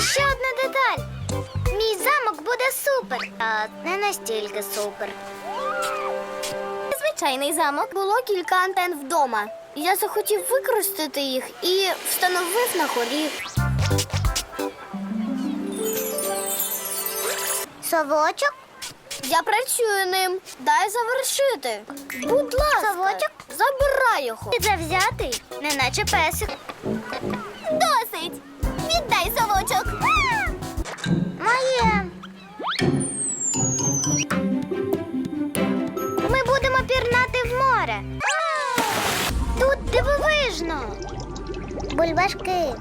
Ще одна деталь. Мій замок буде супер, а не настільки супер. Звичайний замок. Було кілька антен вдома. Я захотів використати їх і встановив на горі. Совочок? Я працюю ним. Дай завершити. Будь ласка, Совочок? забирай його. Ти завзятий, неначе песик. Ми будемо пірнати в море. Тут дивовижно. Бульбашки.